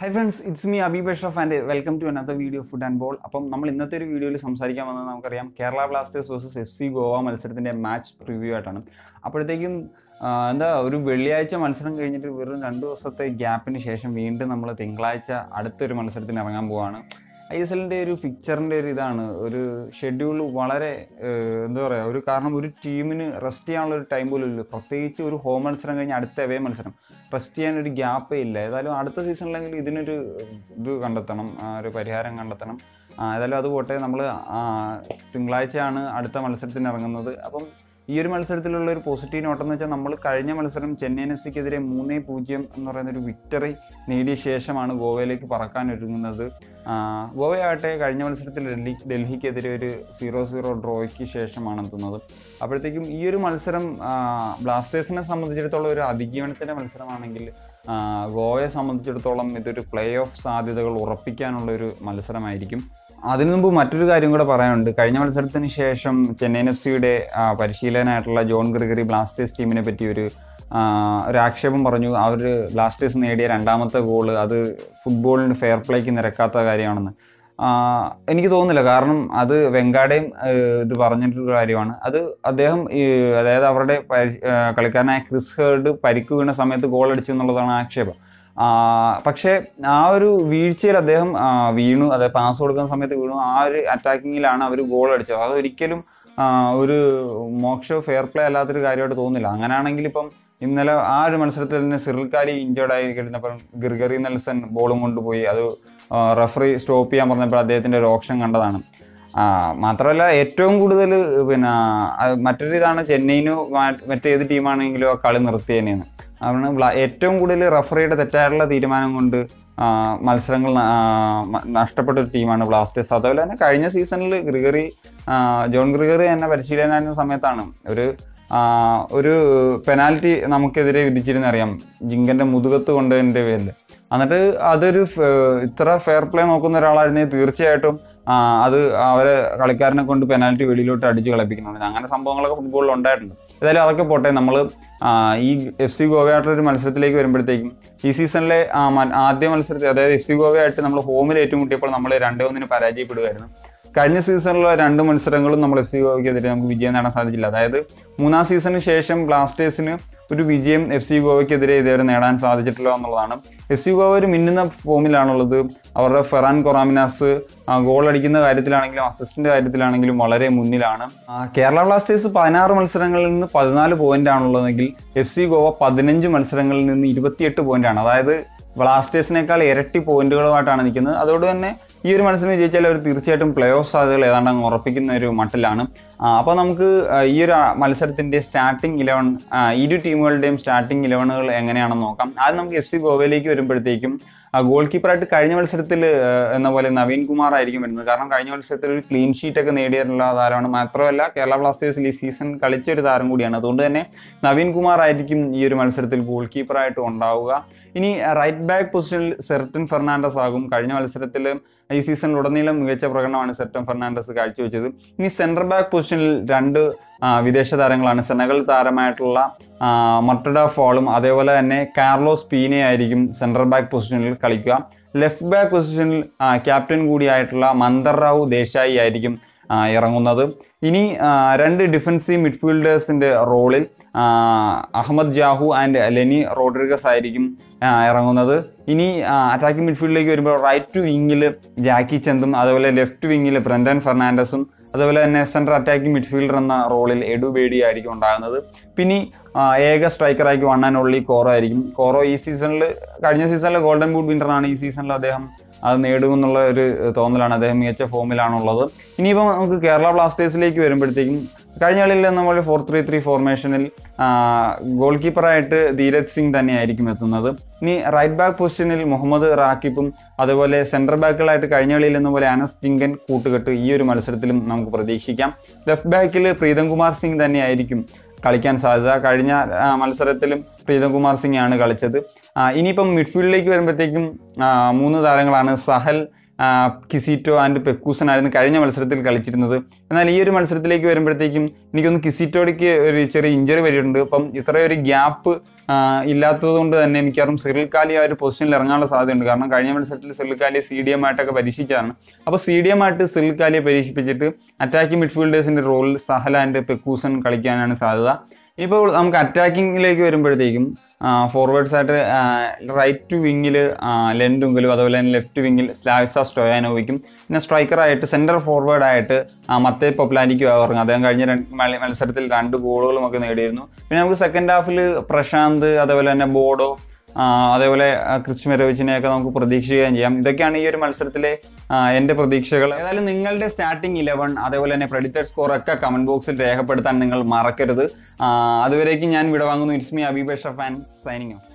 Hi friends it's me Abi Basharaf and welcome to another video food and ball അപ്പം നമ്മൾ ഇന്നത്തെ ഒരു വീഡിയോയിൽ സംസാരിക്കാൻ വന്നത് നമുക്കറിയാം Kerala blasters versus F C Goa മത്സരത്തിന്റെ മാച്ച് റിവ്യൂ ആയിട്ടാണ്. അപ്പോഴത്തേക്കും എന്താ ഒരു വെള്ളിയാഴ്ച മത്സരം കഴിഞ്ഞിട്ട് വെറും രണ്ട് ദിവസത്തെ ഗ്യാപ്പിന് ശേഷം വീണ്ടും നമ്മൾ തിങ്കളാഴ്ച അടുത്തൊരു മത്സരത്തിന് ഇറങ്ങാൻ പോവാണ്. ഐ എസ് എല്ലിന്റെ ഒരു ഫിക്ചറിന്റെ ഒരു ഇതാണ്. ഒരു ഷെഡ്യൂൾ വളരെ എന്താ പറയുക ഒരു കാരണം ഒരു ടീമിന് റെസ്റ്റ് ചെയ്യാനുള്ള ഒരു ടൈം പോലും ഇല്ല. പ്രത്യേകിച്ച് ഒരു ഹോം മത്സരം കഴിഞ്ഞ് അടുത്ത അവേ മത്സരം. റെസ്റ്റ് ചെയ്യാൻ ഒരു ഗ്യാപ്പേ ഇല്ല. ഏതായാലും അടുത്ത സീസണിലെങ്കിൽ ഇതിനൊരു ഇത് കണ്ടെത്തണം ഒരു പരിഹാരം കണ്ടെത്തണം. ഏതായാലും അത് പോട്ടെ. നമ്മൾ തിങ്കളാഴ്ചയാണ് അടുത്ത മത്സരത്തിന് ഇറങ്ങുന്നത്. അപ്പം ഈ ഒരു മത്സരത്തിലുള്ള ഒരു പോസിറ്റീവ് നോട്ടം എന്ന് വെച്ചാൽ നമ്മൾ കഴിഞ്ഞ മത്സരം ചെന്നൈയിൻ എഫ് സിക്കെതിരെ മൂന്നേ പൂജ്യം എന്ന് പറയുന്ന ഒരു വിക്ടറി നേടിയ ശേഷമാണ് ഗോവയിലേക്ക് പറക്കാൻ ഒരുങ്ങുന്നത്. ഗോവയാകട്ടെ കഴിഞ്ഞ മത്സരത്തിൽ ഡൽഹി ഡൽഹിക്കെതിരെ ഒരു സീറോ സീറോ ഡ്രോയ്ക്ക് ശേഷമാണ് എത്തുന്നത്. അപ്പോഴത്തേക്കും ഈ ഒരു മത്സരം ബ്ലാസ്റ്റേഴ്സിനെ സംബന്ധിച്ചിടത്തോളം ഒരു അതിജീവനത്തിന്റെ മത്സരമാണെങ്കിൽ ഗോവയെ സംബന്ധിച്ചിടത്തോളം ഇതൊരു പ്ലേ ഓഫ് സാധ്യതകൾ ഉറപ്പിക്കാനുള്ള ഒരു മത്സരമായിരിക്കും. അതിനു മുമ്പ് മറ്റൊരു കാര്യം കൂടെ പറയാനുണ്ട്. കഴിഞ്ഞ മത്സരത്തിന് ശേഷം ചെന്നൈയിൻ എഫ് സിയുടെ പരിശീലകനായിട്ടുള്ള ജോൺ ഗ്രിഗറി ബ്ലാസ്റ്റേഴ്സ് ടീമിനെ പറ്റി ഒരു ഒരു ആക്ഷേപം പറഞ്ഞു. അവർ ബ്ലാസ്റ്റേഴ്സ് നേടിയ രണ്ടാമത്തെ ഗോൾ അത് ഫുട്ബോളിന് ഫെയർ പ്ലേക്ക് നിരക്കാത്ത കാര്യമാണെന്ന്. എനിക്ക് തോന്നുന്നില്ല. കാരണം അത് വെങ്കാടയും ഇത് പറഞ്ഞിട്ടൊരു കാര്യമാണ്. അത് അദ്ദേഹം അതായത് അവരുടെ കളിക്കാരനായ ക്രിസ് ഹേർഡ് പരിക്ക് വീണ സമയത്ത് ഗോൾ അടിച്ചു എന്നുള്ളതാണ് ആക്ഷേപം. പക്ഷേ ആ ഒരു വീഴ്ചയിൽ അദ്ദേഹം വീണു. അതായത് പാസ് കൊടുക്കുന്ന സമയത്ത് വീണു. ആ ഒരു അറ്റാക്കിങ്ങിലാണ് അവർ ഗോൾ അടിച്ചത്. അത് ഒരിക്കലും ആ, ഒരു മോക്ഷോ ഫെയർ പ്ലേ അല്ലാത്തൊരു കാര്യമായിട്ട് തോന്നുന്നില്ല. അങ്ങനെയാണെങ്കിൽ ഇപ്പം ഇന്നലെ ആ ഒരു മത്സരത്തിൽ തന്നെ സിറിൽക്കാരി ഇഞ്ചേർഡ് ആയി കഴിഞ്ഞപ്പം ഗിർഗറി നെൽസൺ ബോളും കൊണ്ടുപോയി. അത് റഫറി സ്റ്റോപ്പ് ചെയ്യാൻ പറഞ്ഞപ്പോൾ അദ്ദേഹത്തിന്റെ ഒരു ഓപ്ഷൻ കണ്ടതാണ്. മാത്രമല്ല ഏറ്റവും കൂടുതൽ പിന്നെ മറ്റൊരു ഇതാണ് ചെന്നൈയിനോ മറ്റേത് ടീമാണെങ്കിലും ആ കളി നിർത്തി ബ്ല- ഏറ്റവും കൂടുതൽ റഫറിയുടെ തെറ്റായിട്ടുള്ള തീരുമാനം കൊണ്ട് മത്സരങ്ങൾ നഷ്ടപ്പെട്ട ഒരു ടീമാണ് ബ്ലാസ്റ്റേഴ്സ്. അതുപോലെ തന്നെ കഴിഞ്ഞ സീസണിൽ ഗ്രിഗറി ജോൺ ഗ്രിഗറി തന്നെ പരിശീലനായിരുന്ന സമയത്താണ് ഒരു ഒരു പെനാൽറ്റി നമുക്കെതിരെ വിധിച്ചിരുന്നറിയാം. ജിങ്കന്റെ മുതുകത്ത് കൊണ്ടതിന്റെ പേരിൽ എന്നിട്ട് അതൊരു ഇത്ര ഫെയർ പ്ലേ നോക്കുന്ന ഒരാളായിരുന്നെങ്കിൽ തീർച്ചയായിട്ടും അത് അവരെ കളിക്കാരനെ കൊണ്ട് പെനാൽറ്റി വെളിയിലോട്ട് അടിച്ച് കളിപ്പിക്കുന്നുണ്ട്. അങ്ങനെ സംഭവങ്ങളൊക്കെ ഫുട്ബോളിൽ ഉണ്ടായിട്ടുണ്ട്. ഏതായാലും അതൊക്കെ പോട്ടെ. നമ്മൾ ഈ എഫ് സി ഗോവയായിട്ടുള്ള ഒരു മത്സരത്തിലേക്ക് വരുമ്പോഴത്തേക്കും ഈ സീസണിലെ ആദ്യ മത്സരത്തിൽ അതായത് എഫ് സി ഗോവയായിട്ട് നമ്മൾ ഹോമിൽ ഏറ്റുമുട്ടിയപ്പോൾ നമ്മൾ രണ്ടേ ഒന്നിന് പരാജയപ്പെടുകയായിരുന്നു. കഴിഞ്ഞ സീസണിലുള്ള രണ്ട് മത്സരങ്ങളും നമ്മൾ എഫ് സി ഗോവയ്ക്കെതിരെ നമുക്ക് വിജയം നേടാൻ സാധിച്ചില്ല. അതായത് മൂന്നാം സീസണിന് ശേഷം ബ്ലാസ്റ്റേഴ്സിന് ഒരു വിജയം എഫ് സി ഗോവയ്ക്കെതിരെ ഇതുവരെ നേടാൻ സാധിച്ചിട്ടില്ല എന്നുള്ളതാണ് എഫ് സി ഗോവ ഒരു മിന്നുന്ന ഫോമിലാണുള്ളത്. അവരുടെ ഫെറാൻ കൊറാമിനാസ് ഗോൾ അടിക്കുന്ന കാര്യത്തിലാണെങ്കിലും അസിസ്റ്റന്റ് കാര്യത്തിലാണെങ്കിലും വളരെ മുന്നിലാണ്. കേരള ബ്ലാസ്റ്റേഴ്സ് പതിനാറ് മത്സരങ്ങളിൽ നിന്ന് പതിനാല് പോയിന്റ് ആണുള്ളതെങ്കിൽ എഫ് സി ഗോവ പതിനഞ്ച് മത്സരങ്ങളിൽ നിന്ന് ഇരുപത്തിയെട്ട് പോയിന്റ് ആണ്. അതായത് ബ്ലാസ്റ്റേഴ്സിനേക്കാൾ ഇരട്ടി പോയിന്റുകളുമായിട്ടാണ് നിൽക്കുന്നത്. അതുകൊണ്ട് തന്നെ ഈ ഒരു മത്സരം വിജയിച്ചാൽ അവർ തീർച്ചയായിട്ടും പ്ലേ ഓഫ് സാധ്യതകൾ ഏതാണ്ട് ഉറപ്പിക്കുന്ന ഒരു മട്ടിലാണ്. അപ്പോൾ നമുക്ക് ഈ ഒരു മത്സരത്തിന്റെ സ്റ്റാർട്ടിംഗ് ഇലവൻ ഇരു ടീമുകളുടെയും സ്റ്റാർട്ടിംഗ് ഇലവനുകൾ എങ്ങനെയാണെന്ന് നോക്കാം. ആദ്യം നമുക്ക് എഫ് സി ഗോവയിലേക്ക് വരുമ്പോഴത്തേക്കും ഗോൾ കീപ്പറായിട്ട് കഴിഞ്ഞ മത്സരത്തിൽ എന്ന പോലെ നവീൻ കുമാർ ആയിരിക്കും വരുന്നത്. കാരണം കഴിഞ്ഞ മത്സരത്തിൽ ഒരു ക്ലീൻ ഷീറ്റ് ഒക്കെ നേടിയിട്ടുള്ള താരമാണ്. മാത്രമല്ല കേരള ബ്ലാസ്റ്റേഴ്സിൽ ഈ സീസൺ കളിച്ച ഒരു താരം കൂടിയാണ്. അതുകൊണ്ട് തന്നെ നവീൻ കുമാർ ആയിരിക്കും ഈ ഒരു മത്സരത്തിൽ ഗോൾ കീപ്പറായിട്ട് ഉണ്ടാവുക. ഇനി റൈറ്റ് ബാക്ക് പൊസിഷനിൽ സെർട്ടൻ ഫെർണാണ്ടസ് ആകും. കഴിഞ്ഞ മത്സരത്തിൽ ഈ സീസണിൽ ഉടനീളം മികച്ച പ്രകടനമാണ് സെർട്ടൻ ഫെർണാണ്ടസ് കാഴ്ചവെച്ചത്. ഇനി സെൻട്രൽ ബാക്ക് പൊസിഷനിൽ രണ്ട് വിദേശ താരങ്ങളാണ്. സെനഗൽ താരമായിട്ടുള്ള മട്ടഡ ഫോളും അതേപോലെ തന്നെ കാർലോസ് പീനെ ആയിരിക്കും സെൻട്രൽ ബാക്ക് പൊസിഷനിൽ കളിക്കുക. ലെഫ്റ്റ് ബാക്ക് പൊസിഷനിൽ ക്യാപ്റ്റൻ കൂടിയായിട്ടുള്ള മന്ദർ റാവു ദേശായി ആയിരിക്കും ഇറങ്ങുന്നത്. ഇനി രണ്ട് ഡിഫൻസീവ് മിഡ്ഫീൽഡേഴ്സിന്റെ റോളിൽ Ahmed Jahouh and Lenny Rodrigues ആയിരിക്കും ഇറങ്ങുന്നത്. ഇനി അറ്റാക്കിംഗ് മിഡ്ഫീൽഡിലേക്ക് വരുമ്പോൾ റൈറ്റ് വിങ്ങിൽ ജാക്കി ചന്തും അതുപോലെ ലെഫ്റ്റ് വിങ്ങിൽ ബ്രണ്ടൻ ഫെർണാണ്ടസും അതുപോലെ തന്നെ സെൻട്രൽ അറ്റാക്കിംഗ് മിഡ്ഫീൽഡർ എന്ന റോളിൽ എഡു ബേഡി ആയിരിക്കും ഉണ്ടാകുന്നത്. പിന്നെ ഏക സ്ട്രൈക്കറായിരിക്കും ആൻഡ് ഓൺലി കോറോ ആയിരിക്കും. കോറോ ഈ സീസണിൽ കഴിഞ്ഞ സീസണിൽ ഗോൾഡൻ ബൂട്ട് വിന്നറാണ് ഈ സീസണിൽ അദ്ദേഹം അത് നേടുമെന്നുള്ള ഒരു തോന്നലാണ് അദ്ദേഹം മികച്ച ഫോമിലാണുള്ളത്. ഇനിയിപ്പോൾ നമുക്ക് കേരള ബ്ലാസ്റ്റേഴ്സിലേക്ക് വരുമ്പോഴത്തേക്കും കഴിഞ്ഞ കളിയിൽ നമ്മൾ ഫോർ ത്രീ ത്രീ ഫോർമേഷനിൽ ഗോൾ കീപ്പറായിട്ട് ധീരജ് സിംഗ് തന്നെയായിരിക്കും എത്തുന്നത്. ഇനി റൈറ്റ് ബാക്ക് പൊസിഷനിൽ മുഹമ്മദ് റാക്കിബും അതുപോലെ സെന്റർ ബാക്കുകളായിട്ട് കഴിഞ്ഞ കളിയിൽ എന്ന പോലെ അനസ് ടിങ്കൻ കൂട്ടുകെട്ട് ഈ ഒരു മത്സരത്തിലും നമുക്ക് പ്രതീക്ഷിക്കാം. ലെഫ്റ്റ് ബാക്കിൽ പ്രീതം കുമാർ സിംഗ് തന്നെയായിരിക്കും കളിക്കാൻ സാധ്യത. കഴിഞ്ഞ മത്സരത്തിലും പ്രീതം കുമാർ സിംഗ് ആണ് കളിച്ചത്. ഇനിയിപ്പം മിഡ്ഫീൽഡിലേക്ക് വരുമ്പോഴത്തേക്കും മൂന്ന് താരങ്ങളാണ് സഹൽ കിസിറ്റോ ആൻഡ് പെക്കൂസൻ ആയിരുന്നു കഴിഞ്ഞ മത്സരത്തിൽ കളിച്ചിരുന്നത്. എന്നാൽ ഈ ഒരു മത്സരത്തിലേക്ക് വരുമ്പോഴത്തേക്കും എനിക്കൊന്ന് കിസിറ്റോയ്ക്ക് ഒരു ചെറിയ ഇഞ്ചറി വരിയിട്ടുണ്ട് അപ്പം ഇത്രയൊരു ഗ്യാപ്പ് ഇല്ലാത്തത് കൊണ്ട് തന്നെ മിക്കവാറും സിറിൽ കാലി ആ ഒരു പൊസിഷനിൽ ഇറങ്ങാനുള്ള സാധ്യതയുണ്ട്. കാരണം കഴിഞ്ഞ മത്സരത്തിൽ സിറിൽ കാലിയെ സി ഡി എം ആയിട്ടൊക്കെ പരീക്ഷിച്ചതാണ്. അപ്പോൾ സി ഡി എം ആയിട്ട് സിറിൽ കാലിയെ പരീക്ഷിപ്പിച്ചിട്ട് അറ്റാക്കിംഗ് മിഡ്ഫീൽഡേഴ്സിന്റെ റോളിൽ സഹൽ ആൻഡ് പെക്കൂസൺ കളിക്കാനാണ് സാധ്യത. ഇപ്പോൾ നമുക്ക് അറ്റാക്കിങ്ങിലേക്ക് വരുമ്പോഴത്തേക്കും ഫോർവേഡ്സ് ആയിട്ട് റൈറ്റ് വിങ്ങിൽ ലെൻഡുങ്കിലും അതുപോലെ തന്നെ ലെഫ്റ്റ് വിങ്ങിൽ സ്ലാവിസ സ്റ്റോയാനോവിക്കും പിന്നെ സ്ട്രൈക്കറായിട്ട് സെന്റർ ഫോർവേഡായിട്ട് മത്തേ പൊപ്ലാനിക്കും ഇറങ്ങും അദ്ദേഹം കഴിഞ്ഞ രണ്ട് മത്സരത്തിൽ രണ്ട് ഗോളുകളും ഒക്കെ നേടിയിരുന്നു. പിന്നെ നമുക്ക് സെക്കൻഡ് ഹാഫിൽ പ്രശാന്ത് അതുപോലെ തന്നെ ബോഡോ അതേപോലെ ക്രിച്ച് മെരോവിച്ചിനെയൊക്കെ നമുക്ക് പ്രതീക്ഷിക്കുകയും ചെയ്യാം. ഇതൊക്കെയാണ് ഈ ഒരു മത്സരത്തിലെ എന്റെ പ്രതീക്ഷകൾ. ഏതായാലും നിങ്ങളുടെ സ്റ്റാർട്ടിംഗ് ഇലവൻ അതേപോലെ തന്നെ പ്രെഡിറ്റഡ് സ്കോർ ഒക്കെ കമന്റ് ബോക്സിൽ രേഖപ്പെടുത്താൻ നിങ്ങൾ മറക്കരുത്. അതുവരേക്കും ഞാൻ വിടവാങ്ങുന്നു. ഇറ്റ്സ് മീ അഭിപേഷ ഫാൻ സൈനിങ് ഓഫ്